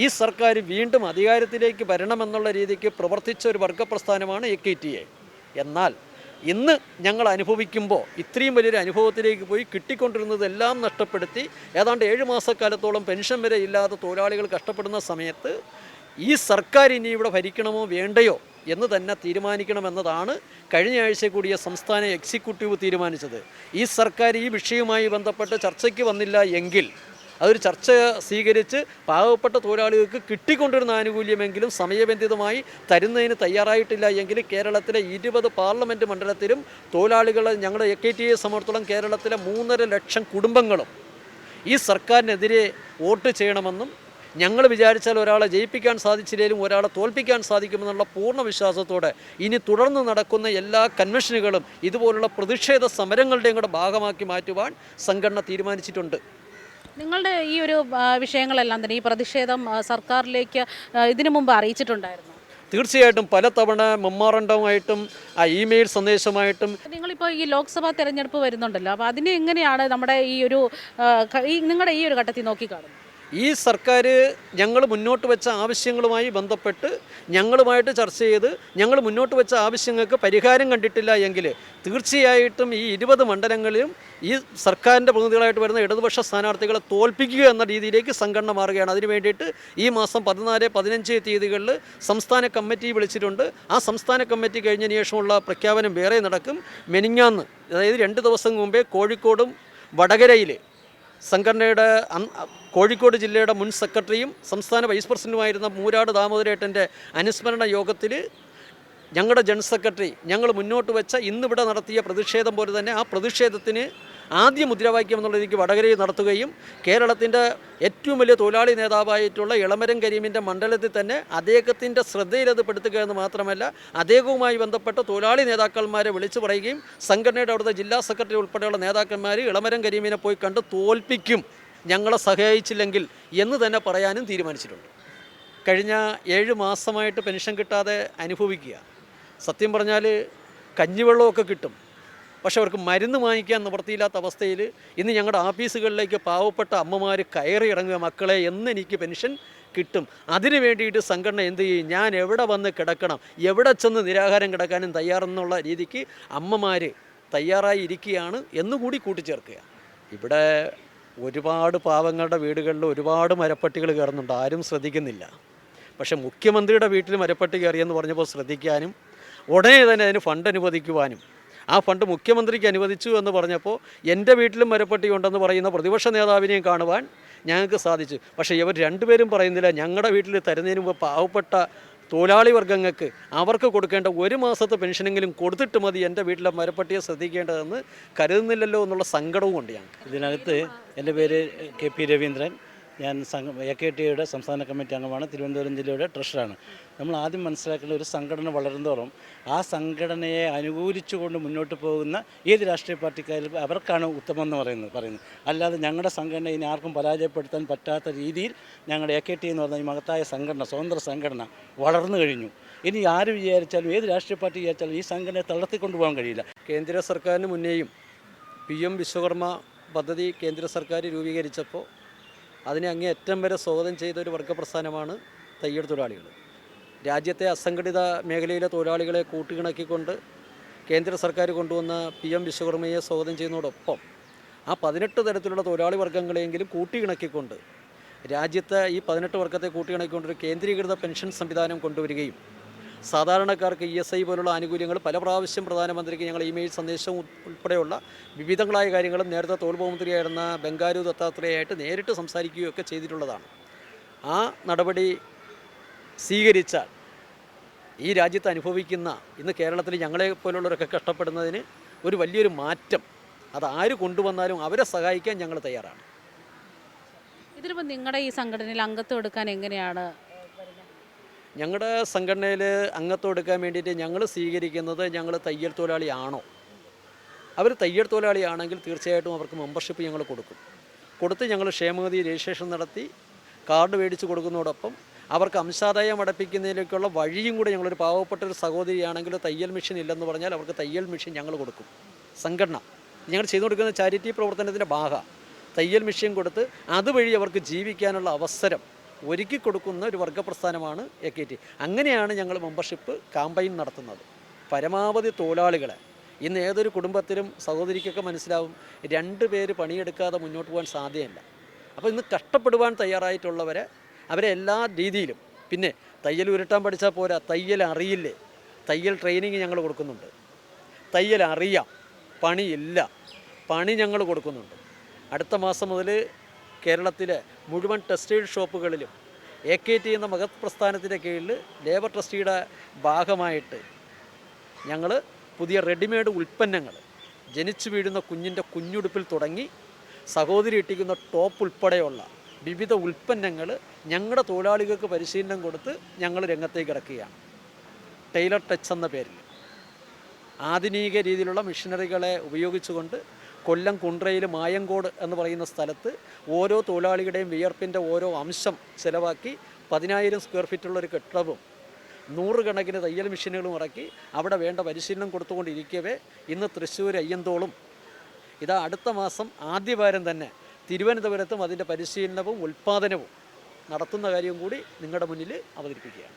ഈ സർക്കാർ വീണ്ടും അധികാരത്തിലേക്ക് വരണമെന്നുള്ള രീതിക്ക് പ്രവർത്തിച്ച ഒരു വർഗപ്രസ്ഥാനമാണ് എ കെ ടി എ. എന്നാൽ ഇന്ന് ഞങ്ങൾ അനുഭവിക്കുമ്പോൾ ഇത്രയും വലിയൊരു അനുഭവത്തിലേക്ക് പോയി കിട്ടിക്കൊണ്ടിരുന്നതെല്ലാം നഷ്ടപ്പെടുത്തി ഏതാണ്ട് ഏഴ് മാസക്കാലത്തോളം പെൻഷൻ വരെ ഇല്ലാതെ തൊഴിലാളികൾ കഷ്ടപ്പെടുന്ന സമയത്ത് ഈ സർക്കാർ ഇനി ഇവിടെ ഭരിക്കണമോ വേണ്ടയോ എന്ന് തന്നെ തീരുമാനിക്കണമെന്നതാണ് കഴിഞ്ഞ ആഴ്ച കൂടിയ സംസ്ഥാന എക്സിക്യൂട്ടീവ് തീരുമാനിച്ചത്. ഈ സർക്കാർ ഈ വിഷയവുമായി ബന്ധപ്പെട്ട് ചർച്ചയ്ക്ക് വന്നില്ല എങ്കിൽ അതൊരു ചർച്ച സ്വീകരിച്ച് പാവപ്പെട്ട തൊഴിലാളികൾക്ക് കിട്ടിക്കൊണ്ടിരുന്ന ആനുകൂല്യമെങ്കിലും സമയബന്ധിതമായി തരുന്നതിന് തയ്യാറായിട്ടില്ല എങ്കിൽ കേരളത്തിലെ ഇരുപത് പാർലമെന്റ് മണ്ഡലത്തിലും തൊഴിലാളികൾ ഞങ്ങളുടെ എ കെ ടി എ സമർത്തോളം കേരളത്തിലെ മൂന്നര ലക്ഷം കുടുംബങ്ങളും ഈ സർക്കാരിനെതിരെ വോട്ട് ചെയ്യണമെന്നും ഞങ്ങൾ വിചാരിച്ചാൽ ഒരാളെ ജയിപ്പിക്കാൻ സാധിച്ചില്ലെങ്കിലും ഒരാളെ തോൽപ്പിക്കാൻ സാധിക്കുമെന്നുള്ള പൂർണ വിശ്വാസത്തോടെ ഇനി തുടർന്ന് നടക്കുന്ന എല്ലാ കൺവെൻഷനുകളും ഇതുപോലുള്ള പ്രതിഷേധ സമരങ്ങളുടെയും കൂടെ ഭാഗമാക്കി മാറ്റുവാൻ സംഘടന തീരുമാനിച്ചിട്ടുണ്ട്. നിങ്ങളുടെ ഈ ഒരു വിഷയങ്ങളെല്ലാം തന്നെ ഈ പ്രതിഷേധം സർക്കാരിലേക്ക് ഇതിനു മുമ്പ് അറിയിച്ചിട്ടുണ്ടായിരുന്നു? തീർച്ചയായിട്ടും പലതവണ മെമ്മോറണ്ടമായിട്ടും ആ ഇമെയിൽ സന്ദേശമായിട്ടും. നിങ്ങളിപ്പോൾ ഈ ലോക്സഭാ തെരഞ്ഞെടുപ്പ് വരുന്നുണ്ടല്ലോ അപ്പോൾ അതിനെ എങ്ങനെയാണ് നമ്മുടെ ഈ ഒരു നിങ്ങളുടെ ഈ ഒരു ഘട്ടത്തിൽ നോക്കിക്കാണുന്നത്? ഈ സർക്കാർ ഞങ്ങൾ മുന്നോട്ട് വെച്ച ആവശ്യങ്ങളുമായി ബന്ധപ്പെട്ട് ഞങ്ങളുമായിട്ട് ചർച്ച ചെയ്ത് ഞങ്ങൾ മുന്നോട്ട് വെച്ച ആവശ്യങ്ങൾക്ക് പരിഹാരം കണ്ടിട്ടില്ല എങ്കിൽ തീർച്ചയായിട്ടും ഈ ഇരുപത് മണ്ഡലങ്ങളിലും ഈ സർക്കാരിന്റെ പ്രതിനിധികളായിട്ട് വരുന്ന ഇടതുപക്ഷ സ്ഥാനാർത്ഥികളെ തോൽപ്പിക്കുക എന്ന രീതിയിലേക്ക് സംഘടന മാറുകയാണ്. അതിന് വേണ്ടിയിട്ട് ഈ മാസം പതിനാല് പതിനഞ്ച് തീയതികളിൽ സംസ്ഥാന കമ്മിറ്റി വിളിച്ചിട്ടുണ്ട്. ആ സംസ്ഥാന കമ്മിറ്റി കഴിഞ്ഞതിന് ശേഷമുള്ള പ്രഖ്യാപനം വേറെ നടക്കും. മെനിങ്ങാന്ന് അതായത് രണ്ട് ദിവസം മുമ്പേ കോഴിക്കോടും വടകരയിൽ സംഘടനയുടെ കോഴിക്കോട് ജില്ലയുടെ മുൻ സെക്രട്ടറിയും സംസ്ഥാന വൈസ് പ്രസിഡന്റുമായിരുന്ന മൂരാട് ദാമോദരേട്ടന്റെ അനുസ്മരണ യോഗത്തിൽ ഞങ്ങളുടെ ജനറൽ സെക്രട്ടറി ഞങ്ങൾ മുന്നോട്ട് വെച്ച ഇന്നിവിടെ നടത്തിയ പ്രതിഷേധം പോലെ തന്നെ ആ പ്രതിഷേധത്തിന് ആദ്യ മുദ്രാവാക്യം എന്നുള്ള രീതിക്ക് വടകരയിൽ നടത്തുകയും കേരളത്തിന്റെ ഏറ്റവും വലിയ തൊഴിലാളി നേതാവായിട്ടുള്ള ഇളമരം കരീമിന്റെ മണ്ഡലത്തിൽ തന്നെ അദ്ദേഹത്തിന്റെ ശ്രദ്ധയിലത് പെടുത്തുക എന്ന് മാത്രമല്ല അദ്ദേഹവുമായി ബന്ധപ്പെട്ട തൊഴിലാളി നേതാക്കന്മാരെ വിളിച്ചു പറയുകയും സംഘടനയുടെ അവിടുത്തെ ജില്ലാ സെക്രട്ടറി ഉൾപ്പെടെയുള്ള നേതാക്കന്മാർ ഇളമരം കരീമിനെ പോയി കണ്ട് തോൽപ്പിക്കും ഞങ്ങളെ സഹായിച്ചില്ലെങ്കിൽ എന്ന് തന്നെ പറയാനും തീരുമാനിച്ചിട്ടുണ്ട്. കഴിഞ്ഞ ഏഴ് മാസമായിട്ട് പെൻഷൻ കിട്ടാതെ അനുഭവിക്കുക. സത്യം പറഞ്ഞാൽ കഞ്ഞിവെള്ളമൊക്കെ കിട്ടും. പക്ഷെ അവർക്ക് മരുന്ന് വാങ്ങിക്കാൻ നിവൃത്തിയില്ലാത്ത അവസ്ഥയിൽ ഇന്ന് ഞങ്ങളുടെ ഓഫീസുകളിലേക്ക് പാവപ്പെട്ട അമ്മമാർ കയറി ഇറങ്ങുക മക്കളെ എന്ന് എനിക്ക് പെൻഷൻ കിട്ടും. അതിനു വേണ്ടിയിട്ട് സംഘടന എന്ത് ചെയ്യും? ഞാൻ എവിടെ വന്ന് കിടക്കണം? എവിടെ ചെന്ന് നിരാഹാരം കിടക്കാനും തയ്യാറെന്നുള്ള രീതിക്ക് അമ്മമാർ തയ്യാറായി ഇരിക്കുകയാണ് എന്നുകൂടി കൂട്ടിച്ചേർക്കുക. ഇവിടെ ഒരുപാട് പാവങ്ങളുടെ വീടുകളിൽ ഒരുപാട് മരപ്പട്ടികൾ കയറുന്നുണ്ട്. ആരും ശ്രദ്ധിക്കുന്നില്ല. പക്ഷേ മുഖ്യമന്ത്രിയുടെ വീട്ടിൽ മരപ്പട്ടി കയറിയെന്ന് പറഞ്ഞപ്പോൾ ശ്രദ്ധിക്കാനും ഉടനെ തന്നെ അതിന് ഫണ്ട് അനുവദിക്കുവാനും ആ ഫണ്ട് മുഖ്യമന്ത്രിക്ക് അനുവദിച്ചു എന്ന് പറഞ്ഞപ്പോൾ എന്റെ വീട്ടിലും മരപ്പട്ടി ഉണ്ടെന്ന് പറയുന്ന പ്രതിപക്ഷ നേതാവിനെയും കാണുവാൻ ഞങ്ങൾക്ക് സാധിച്ചു. പക്ഷേ ഇവർ രണ്ടുപേരും പറയുന്നില്ല ഞങ്ങളുടെ വീട്ടിൽ തരുന്നതിന് മുമ്പ് പാവപ്പെട്ട തൊഴിലാളി വർഗങ്ങൾക്ക് അവർക്ക് കൊടുക്കേണ്ട ഒരു മാസത്തെ പെൻഷനെങ്കിലും കൊടുത്തിട്ട് മതി എന്റെ വീട്ടിലെ മരപ്പട്ടിയെ ശ്രദ്ധിക്കേണ്ടതെന്ന് കരുതുന്നില്ലല്ലോ എന്നുള്ള സങ്കടവും ഉണ്ട് ഞങ്ങൾക്ക്. ഇതിനകത്ത് എന്റെ പേര് കെ പി രവീന്ദ്രൻ. ഞാൻ എ കെ ടിയുടെ സംസ്ഥാന കമ്മിറ്റി അംഗമാണ് തിരുവനന്തപുരം ജില്ലയുടെ ട്രഷറാണ്. നമ്മൾ ആദ്യം മനസ്സിലാക്കേണ്ട ഒരു സംഘടന വളരുന്നതോറും ആ സംഘടനയെ അനുകൂലിച്ചുകൊണ്ട് മുന്നോട്ട് പോകുന്ന ഏത് രാഷ്ട്രീയ പാർട്ടിക്കാരും അവർക്കാണ് ഉത്തമം എന്ന് പറയുന്നത് പറയുന്നത്. അല്ലാതെ ഞങ്ങളുടെ സംഘടന ഇനി ആർക്കും പരാജയപ്പെടുത്താൻ പറ്റാത്ത രീതിയിൽ ഞങ്ങളുടെ എ കെ ടി എന്ന് പറഞ്ഞ ഈ മഹത്തായ സംഘടന സ്വതന്ത്ര സംഘടന വളർന്നു കഴിഞ്ഞു. ഇനി ആര് വിചാരിച്ചാലും ഏത് രാഷ്ട്രീയ പാർട്ടി വിചാരിച്ചാലും ഈ സംഘടനയെ തളർത്തിക്കൊണ്ടു പോകാൻ കഴിയില്ല. കേന്ദ്ര സർക്കാരിന് മുന്നേയും പി എം വിശ്വകർമ്മ പദ്ധതി കേന്ദ്ര സർക്കാർ രൂപീകരിച്ചപ്പോൾ അതിനെ അങ്ങേയറ്റം വരെ സ്വാഗതം ചെയ്ത ഒരു വർഗപ്രസ്ഥാനമാണ് തയ്യൽ തൊഴിലാളികൾ. രാജ്യത്തെ അസംഘടിത മേഖലയിലെ തൊഴിലാളികളെ കൂട്ടിയിണക്കിക്കൊണ്ട് കേന്ദ്ര സർക്കാർ കൊണ്ടുവന്ന പി എം വിശ്വകർമ്മയെ സ്വാഗതം ചെയ്യുന്നതോടൊപ്പം ആ പതിനെട്ട് തരത്തിലുള്ള തൊഴിലാളി വർഗങ്ങളെയെങ്കിലും കൂട്ടിയിണക്കിക്കൊണ്ട് രാജ്യത്തെ ഈ പതിനെട്ട് വർഗത്തെ കൂട്ടിയിണക്കിക്കൊണ്ട് ഒരു കേന്ദ്രീകൃത പെൻഷൻ സംവിധാനം കൊണ്ടുവരികയും സാധാരണക്കാർക്ക് ഇ എസ് ഐ പോലുള്ള ആനുകൂല്യങ്ങൾ പല പ്രാവശ്യം പ്രധാനമന്ത്രിക്ക് ഞങ്ങൾ ഇമെയിൽ സന്ദേശം ഉൾപ്പെടെയുള്ള വിവിധങ്ങളായ കാര്യങ്ങളും നേരത്തെ തൊഴിൽ മന്ത്രിയായിരുന്ന ബംഗാരു ദത്താത്രേയായിട്ട് നേരിട്ട് സംസാരിക്കുകയൊക്കെ ചെയ്തിട്ടുള്ളതാണ്. ആ നടപടി സ്വീകരിച്ചാൽ ഈ രാജ്യത്ത് അനുഭവിക്കുന്ന ഇന്ന് കേരളത്തിൽ ഞങ്ങളെ പോലുള്ളവരൊക്കെ കഷ്ടപ്പെടുന്നതിന് ഒരു വലിയൊരു മാറ്റം. അത് ആര് കൊണ്ടുവന്നാലും അവരെ സഹായിക്കാൻ ഞങ്ങൾ തയ്യാറാണ്. ഇതിലിപ്പോൾ നിങ്ങളുടെ ഈ സംഘടനയിൽ അംഗത്വം എടുക്കാൻ എങ്ങനെയാണ് ഞങ്ങളുടെ സംഘടനയിൽ അംഗത്വം എടുക്കാൻ വേണ്ടിയിട്ട് ഞങ്ങൾ സ്വീകരിക്കുന്നത് ഞങ്ങൾ തയ്യൽ തൊഴിലാളിയാണോ? അവർ തയ്യൽ തൊഴിലാളിയാണെങ്കിൽ തീർച്ചയായിട്ടും അവർക്ക് മെമ്പർഷിപ്പ് ഞങ്ങൾ കൊടുക്കും. കൊടുത്ത് ഞങ്ങൾ ക്ഷേമനിധി രജിസ്ട്രേഷൻ നടത്തി കാർഡ് മേടിച്ച് കൊടുക്കുന്നതോടൊപ്പം അവർക്ക് അംശാദായം അടപ്പിക്കുന്നതിലേക്കുള്ള വഴിയും കൂടെ ഞങ്ങളൊരു പാവപ്പെട്ട ഒരു സഹോദരിയാണെങ്കിൽ തയ്യൽ മെഷീൻ ഇല്ലെന്ന് പറഞ്ഞാൽ അവർക്ക് തയ്യൽ മെഷീൻ ഞങ്ങൾ കൊടുക്കും. സംഘടന. ഞങ്ങൾ ചെയ്തു കൊടുക്കുന്ന ചാരിറ്റി പ്രവർത്തനത്തിന്റെ ഭാഗ. തയ്യൽ മെഷീൻ കൊടുത്ത് അതുവഴി അവർക്ക് ജീവിക്കാനുള്ള അവസരം ഒരുക്കി കൊടുക്കുന്ന ഒരു വർഗപ്രസ്ഥാനമാണ് എ കെ ടി അങ്ങനെയാണ് ഞങ്ങൾ മെമ്പർഷിപ്പ് ക്യാമ്പയിൻ നടത്തുന്നത്. പരമാവധി തൊഴിലാളികളെ ഇന്ന് ഏതൊരു കുടുംബത്തിലും സഹോദരിക്കൊക്കെ മനസ്സിലാവും രണ്ട് പേര് പണിയെടുക്കാതെ മുന്നോട്ട് പോകാൻ സാധ്യമല്ല. അപ്പോൾ ഇന്ന് കഷ്ടപ്പെടുവാൻ തയ്യാറായിട്ടുള്ളവരെ അവരെ എല്ലാ രീതിയിലും പിന്നെ തയ്യൽ ഉരുട്ടാൻ പഠിച്ചാൽ പോരാ തയ്യൽ അറിയില്ലേ? തയ്യൽ ട്രെയിനിങ് ഞങ്ങൾ കൊടുക്കുന്നുണ്ട്. തയ്യൽ അറിയാം പണിയില്ല പണി ഞങ്ങൾ കൊടുക്കുന്നുണ്ട്. അടുത്ത മാസം മുതൽ കേരളത്തിലെ മുഴുവൻ ടെക്സ്റ്റൈൽ ഷോപ്പുകളിലും എ കെ ടി എന്ന മഹത് പ്രസ്ഥാനത്തിന്റെ കീഴിൽ ലേബർ ട്രസ്റ്റിയുടെ ഭാഗമായിട്ട് ഞങ്ങൾ പുതിയ റെഡിമെയ്ഡ് ഉൽപ്പന്നങ്ങൾ ജനിച്ചു വീഴുന്ന കുഞ്ഞിന്റെ കുഞ്ഞുടുപ്പിൽ തുടങ്ങി സഹോദരി ഇട്ടിക്കുന്ന ടോപ്പ് ഉൾപ്പെടെയുള്ള വിവിധ ഉൽപ്പന്നങ്ങൾ ഞങ്ങളുടെ തൊഴിലാളികൾക്ക് പരിശീലനം കൊടുത്ത് ഞങ്ങൾ രംഗത്തേക്ക് ഇറക്കുകയാണ് ടൈലർ ടച്ച് എന്ന പേരിൽ. ആധുനിക രീതിയിലുള്ള മെഷീനറികളെ ഉപയോഗിച്ചുകൊണ്ട് കൊല്ലം കുണ്ട്രയിൽ മായങ്കോട് എന്ന് പറയുന്ന സ്ഥലത്ത് ഓരോ തൊഴിലാളിയുടെയും വിയർപ്പിന്റെ ഓരോ അംശം ചിലവാക്കി പതിനായിരം സ്ക്വയർ ഫീറ്റുള്ളൊരു കെട്ടിടവും നൂറുകണക്കിന് തയ്യൽ മെഷീനുകളും ഇറക്കി അവിടെ വേണ്ട പരിശീലനം കൊടുത്തുകൊണ്ടിരിക്കവേ ഇന്ന് തൃശ്ശൂർ അയ്യന്തോളും. ഇതാ അടുത്ത മാസം ആദ്യവാരം തന്നെ തിരുവനന്തപുരത്തും അതിന്റെ പരിശീലനവും ഉൽപ്പാദനവും നടത്തുന്ന കാര്യം കൂടി നിങ്ങളുടെ മുന്നിൽ അവതരിപ്പിക്കുകയാണ്.